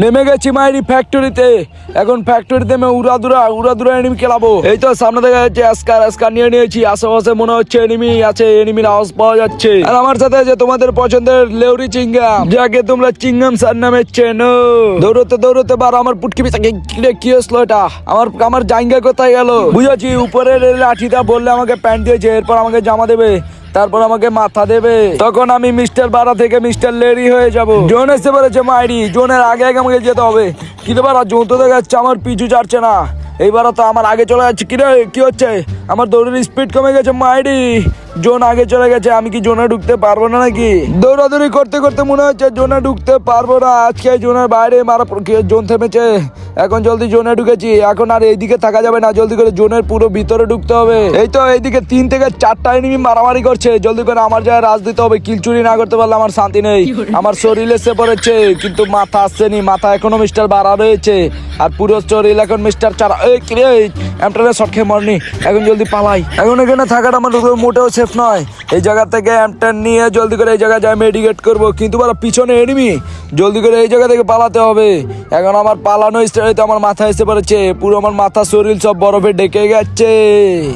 নেমে গেছি মাইরি ফ্যাক্টরিতে এখন ফ্যাক্টরিতে আমি উড়াদুরা উড়াদুরা এনিমি খেলাবো। এই তো সামনে দেখা যাচ্ছে আস্কার আস্কার নিয়ে নিয়েছি। আশেপাশে মনে হচ্ছে এনিমি আছে এনিমির আওয়াজ পাওয়া যাচ্ছে। আর আমার সাথে আছে তোমাদের পছন্দের লেউরি চিংগাম। যাকে তোমরা চিংগাম স্যার নামে চেনো দৌড়তে দৌড়তে বার আমার পুটকি পিছাকে কি হসলো এটা? আমার আমার জাইঙ্গা কোথায় গেল? বুঝেছি, উপরের লাঠিটা বললে আমাকে প্যান্ট দিয়েছে, এরপর আমাকে জামা দেবে। তারপর আমাকে মাথা দেবে। তখন আমি মিস্টার বারা থেকে মিস্টার লেরি হয়ে যাব। জোন এসে পড়েছে মাইরি, জোনের আগে আগে আমাকে যেতে হবে। কিন্তু বারা জোন তো দেখা যাচ্ছে আমার পিছু ছাড়ছে না। এইবারও তো আমার আগে চলে যাচ্ছে। কিরে কি হচ্ছে? আমার দৌড়ের স্পিড কমে গেছে, মাইরি। জোন আগে চলে গেছে আমি কি জোনে ঢুকতে পারব না নাকি? দৌড়াদৌড়ি করতে করতে মনে হচ্ছে জোনে ঢুকতে পারব না। আজকে জোনের বাইরে মারা জোন থেমেছে? এখন জলদি জোনে ঢুকেছি এখন আর এইদিকে থাকা যাবে না জলদি করে জোনের পুরো ভিতরে ঢুকতে হবে। এই তো এইদিকে তিন থেকে চারটা এনিমি মারামারি করছে জলদি করে আমার জায়গায় রাজ দিতে হবে কিলচুরি না করতে পারলে আমার শান্তি নেই। আমার শরীর এসে পড়েছে কিন্তু মাথা আসছেনি মাথা এখনও মিস্টার বাড়া রয়েছে। আর পুরো শরীর এখন মিস্টার চারা এই কিরে এমটারে শর্ট খেয়ে মরনি, এখন জলদি পালাই। এখন এখানে থাকাটা আমার মোটেও সেফ নয়। এই জায়গা থেকে এমটার নিয়ে জলদি করে এই জায়গায় যাই মেডিকেট করব। কিন্তু বলো, পিছনে এনিমি জলদি করে এই জায়গা থেকে পালাতে হবে। এখন আমার পালানো স্টাইলে আমার মাথা এসে পড়েছে। পুরো আমার মাথা, শরীর সব বরফে ডেকে গেছে।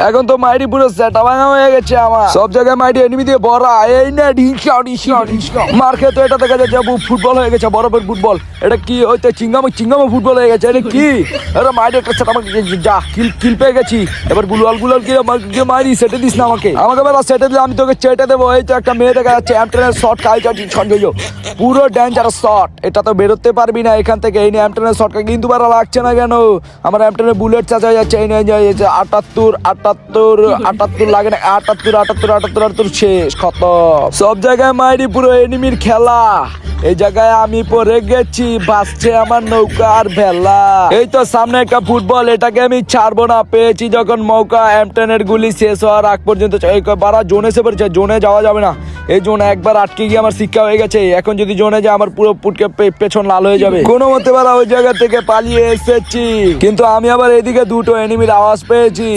এখন তো মাইরি পুরো সেটা হয়ে গেছে আমার। সব জায়গায় মাইরি এনিমি দিয়ে ভরা। এই না, ঢিসা ঢিসা ঢিসা। মার খেয়ে তো এটা দেখা যাচ্ছে ফুটবল হয়ে গেছে, বরফের ফুটবল এটা কি ওইতে চিঙ্গামো চিঙ্গামো ফুটবল হয়ে গেছে, এটা কি? আরে মাইরি একটা সেটা যা কিল কিল পেয়ে গেছি। এবার গুলাল গুলাল কি আমাকে মারি, সেটে দিস না আমাকে। আমাকে বেলা সেটে দিলে আমি তোকে চেটে দেবো। এই তো একটা মেয়ে দেখা যাচ্ছে অ্যামটেনের খাই যাচ্ছি শট পুরো ডেঞ্জারাস শট এটা তো বেরোতে পারবি না এখান থেকে। এই নিয়ে অ্যামটেনের শটটা কিন্তু বারা লাগছে না কেন? আমার অ্যামটেনের বুলেট চাচা যাচ্ছে। এই নিয়ে আটাত্তর আটাত্তর আটাত্তর লাগে না। আটাত্তর আটাত্তর আটাত্তর আটাত্তর শেষ খত সব জায়গায় মাইরি পুরো এনিমির খেলা। এই জায়গায় আমি পরে গেছি বাসছে আমার নৌকা আর ভেলা। এই তো সামনে একটা ফুটবল, এটাকে আমি ছাড়বো না। পেয়েছি যখন মৌকা এমটেনের গুলি শেষ হওয়ার আগ পর্যন্ত। বারা জোনে এসে পড়েছে, জোনে যাওয়া যাবে না। এই জোনে একবার আটকে গিয়ে আমার শিক্ষা হয়ে গেছে। এখন যদি জোনে যায়, আমার পুরো পুটকে পেছন লাল হয়ে যাবে। কোনো মতে বারা ওই জায়গা থেকে পালিয়ে এসেছি। কিন্তু আমি আবার এদিকে দুটো এনিমির আওয়াজ পেয়েছি।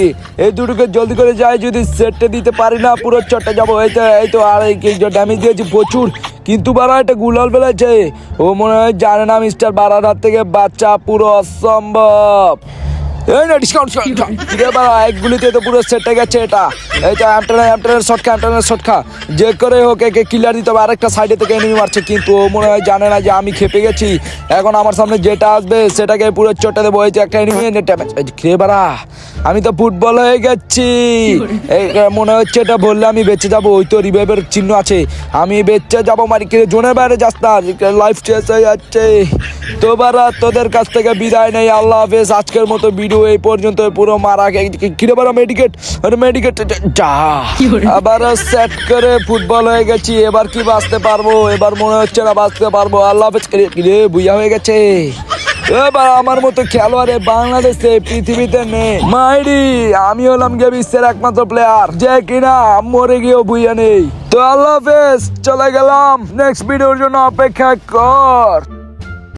এই দুটোকে জলদি করে যাই, যদি সেটে দিতে পারি না, পুরো চটে যাব। এই তো এই তো, আর এই ড্যামেজ দিয়েছি প্রচুর। কিন্তু বারা এটা গুলাল ফেলেছে। ও মনে হয় জানে না মিস্টার বারার থেকে বাচ্চা পুরো অসম্ভব। এই না ডিসকাউন্ট কিরে বাবা এক গুলিতে তো পুরো সেটে গেছে এটা। এই তো অ্যামটানের অ্যামটানের শট খা অ্যামটানের যে করে হোক, একে কিলার দিতে হবে। আরেকটা সাইডে থেকে এনিমি মারছে, কিন্তু ও মনে হয় জানে না যে আমি খেপে গেছি। এখন আমার সামনে যেটা আসবে, সেটাকে পুরো চটে দেবো। এই যে একটা এনিমি ড্যামেজ কিরে বারা আমি তো ফুটবল হয়ে গেছি। মনে হচ্ছে এটা বললে আমি বেঁচে যাব। ওই তো রিভাইভের চিহ্ন আছে। আমি বেঁচে যাব, মারি কিরে জোনের বাইরে যাস না। লাইফ শেষ হয়ে যাচ্ছে। তো বারা তোদের কাছ থেকে বিদায় নেই। আল্লাহ হাফেজ। আজকের মতো ভিডিও এই পর্যন্ত পুরো মারা কিরে বারা মেডিকেট আরে মেডিকেট যা। আবার সেট করে ফুটবল হয়ে গেছি এবার কি বাঁচতে পারব? এবার মনে হচ্ছে না বাঁচতে পারব। আল্লাহ হাফেজ কিরে বুইয়া হয়ে গেছে। এবার আমার মতো খেলোয়াড়ে বাংলাদেশে পৃথিবীতে নেই। মাইরি আমি হলাম গিয়ে বিশ্বের একমাত্র প্লেয়ার যে কিনা মরে গিয়েও বুইয়া নেই। তো আল্লাহ হাফেজ চলে গেলাম। নেক্সট ভিডিওর জন্য অপেক্ষা কর।